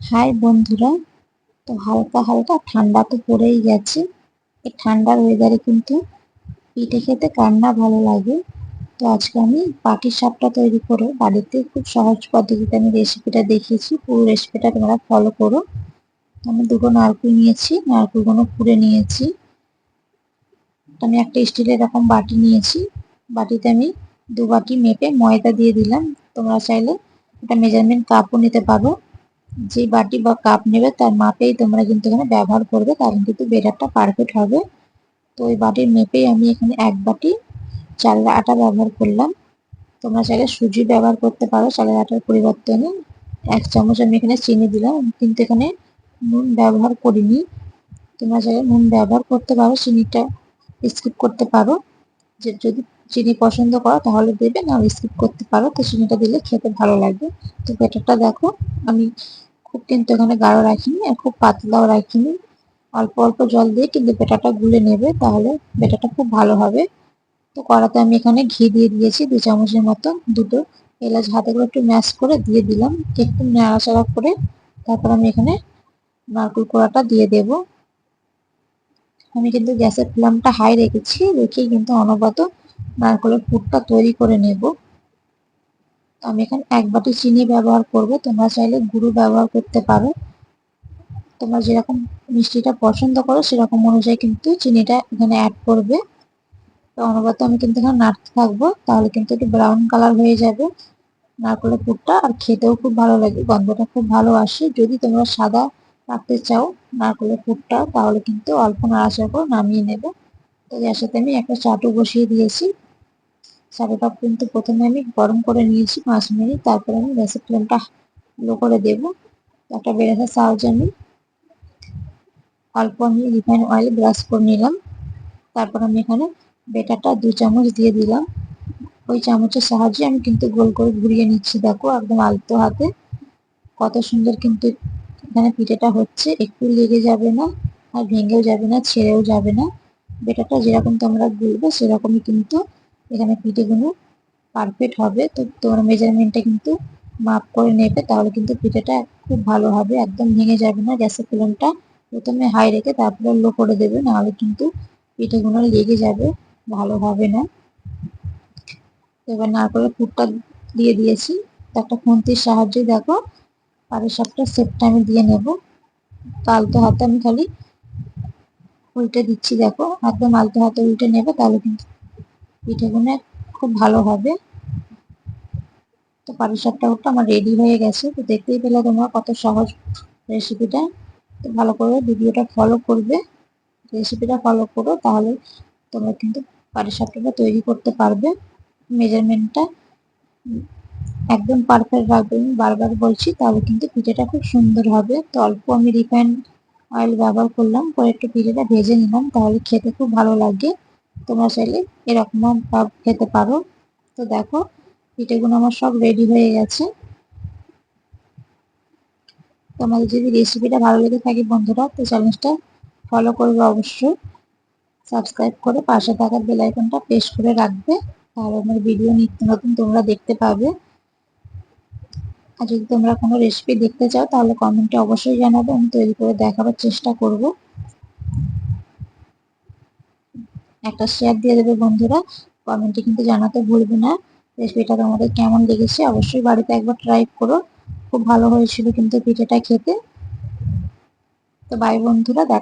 High বন্ধুরা, তো হালকা হালকা ঠান্ডা তো পড়েই গেছে। এই ঠান্ডার ওয়েদারে কিন্তু পিঠে খেতে কার না ভালো লাগে। তো আজকে আমি পাটির সাপটা তৈরি করে বাড়িতে খুব সহজ পদ্ধতিতে আমি রেসিপিটা দেখিয়েছি। পুরো রেসিপিটা তোমরা ফলো করো। আমি দুটো নারকেল নিয়েছি, নারকেলগুলো পুড়ে নিয়েছি। আমি একটা স্টিলের এরকম বাটি নিয়েছি। বাটিতে আমি দু বাটি মেপে ময়দা দিয়ে দিলাম। তোমরা চাইলে একটা মেজারমেন্ট কাপও নিতে পারো। যে বাটি বা কাপ নেবে, তার মাপেই তোমরা কিন্তু এখানে ব্যবহার করবে, কারণ কিন্তু বেটারটা পারফেক্ট হবে। তো ওই বাটির মেপেই আমি এখানে এক বাটি চালের আটা ব্যবহার করলাম। তোমরা চাইলে সুজি ব্যবহার করতে পারো, চালের আটার পরিবর্তনে এক চামচ আমি এখানে চিনি দিলাম। কিন্তু এখানে নুন ব্যবহার করিনি। তোমরা চাইলে নুন ব্যবহার করতে পারো, চিনিটা স্কিপ করতে পারো। যে যদি চিনি পছন্দ করো, তাহলে দেবে না স্কিপ করতে পারো। তো চিনিটা দিলে খেতে ভালো লাগবে। তো ব্যাটারটা দেখো, আমি খুব কিন্তু এখানে গাঢ় রাখিনি আর খুব পাতলাও রাখিনি। অল্প অল্প জল দিয়ে কিন্তু বেটাটা গুলে নেবে, তাহলে বেটাটা খুব ভালো হবে। তো কড়াতে আমি এখানে ঘি দিয়ে দিয়েছি, দু চামচের মতো দুটো এলাচ হাতে করে একটু ম্যাশ করে দিয়ে দিলাম। একটু নাড়াচাড়া করে তারপর আমি এখানে নারকেল কোড়াটা দিয়ে দেব। আমি কিন্তু গ্যাসের ফ্লেমটা হাই রেখেছি, রেখেই কিন্তু অনবরত নারকেলের পুরটা তৈরি করে নেব। আমি এখানে এক বাটি চিনি ব্যবহার করব। তোমরা চাইলে গুঁড়ো ব্যবহার করতে পারো। তোমরা যেরকম মিষ্টিটা পছন্দ করো, সেরকম অনুযায়ী কিন্তু চিনিটা এখানে অ্যাড করবে। তো অনবরত আমি কিন্তু এখানে নাড়তে থাকব, তাহলে কিন্তু একটু ব্রাউন কালার হয়ে যাবে। নারকেলের পুরটা আর খেতেও খুব ভালো লাগে, গন্ধটা খুব ভালো আসে। যদি তোমরা সাদা রাখতে চাও নারকেলের পুরটা, তাহলে কিন্তু অল্প নাড়াচাড়া করে নামিয়ে নেবে। তো এর সাথে আমি একটা চাটু বসিয়ে দিয়েছি। চাটুটা কিন্তু প্রথমে আমি গরম করে নিয়েছি, পাঁচ মিনিট, তারপরে আমি গ্যাসের ফ্লেমটা লো করে দেবো। একটা বেরেসার সাহায্যে আমি অল্প আমি রিফাইন অয়েল ব্রাশ করে নিলাম। তারপর আমি এখানে বেটারটা দু চামচ দিয়ে দিলাম। ওই চামচের সাহায্যে আমি কিন্তু গোল করে ঘুরিয়ে নিচ্ছি। দেখো একদম আলতো হাতে। কত সুন্দর কিন্তু এখানে পিঠেটা হচ্ছে। একটু লেগে যাবে না আর ভেঙেও যাবে না, ছেড়েও যাবে না। বেটারটা যেরকম তোমরা গুলবে সেরকমই কিন্তু এখানে পিঠেগুলো পারফেক্ট হবে। তো তোমার মেজারমেন্টটা কিন্তু মাপ করে নেবে, তাহলে কিন্তু পিঠেটা খুব ভালো হবে, একদম ভেঙে যাবে না। গ্যাসের ফ্লেমটা প্রথমে হাই রেখে তারপরে লো করে দেবে, নাহলে কিন্তু পিঠেগুলো লেগে যাবে, ভালো হবে না। এবার নারকেলের পুরটা দিয়ে দিয়েছি। একটা খুন্তির সাহায্যে দেখো পাড়ের সবটা সেপটা আমি দিয়ে নেব। আলতো হাতে আমি খালি উল্টে দিচ্ছি, দেখো। একদম আলতো হাতে উল্টে নেবে, তাহলে কিন্তু পিঠেগুলো খুব ভালো হবে। তো পাটিসাপটা ওটা আমার রেডি হয়ে গেছে। তো দেখতেই পেলে তোমরা কত সহজ রেসিপিটা তো ভালো করে ভিডিওটা ফলো করবে। রেসিপিটা ফলো করো, তাহলে তোমরা কিন্তু পাটিসাপটাটা তৈরি করতে পারবে। মেজারমেন্টটা একদম পারফেক্ট রাখবে আমি বারবার বলছি, তাহলে কিন্তু পিঠেটা খুব সুন্দর হবে। তো অল্প আমি রিফাইন অয়েল ব্যবহার করলাম, পরে একটু পিঠেটা ভেজে নিলাম, তাহলে খেতে খুব ভালো লাগে। তোমরা চাইলে এরকম ভাব খেতে পারো। তো দেখো, পিঠেগুলো আমার সব রেডি হয়ে গেছে। তোমাদের যদি রেসিপিটা ভালো লেগে থাকে বন্ধুরা, তো চ্যানেলটা ফলো করবে অবশ্যই। সাবস্ক্রাইব করে পাশে থাকা বেল আইকনটা প্রেস করে রাখবে। তাহলে আমার ভিডিও নিত্য নতুন তোমরা দেখতে পাবে। আর যদি তোমরা কোনো রেসিপি দেখতে চাও, তাহলে কমেন্টে অবশ্যই জানাবে, আমি তৈরি করে দেখাবার চেষ্টা করব। একটা শেয়ার দিয়ে দেবে বন্ধুরা। কমেন্টে কিন্তু জানাতে ভুলবে না। রেসিপিটা তোমাদের কেমন লেগেছে অবশ্যই বাড়িতে একবার ট্রাই করো। খুব ভালো হয়েছিল কিন্তু পিঠেটা খেতে। তো বাই বন্ধুরা, দেখ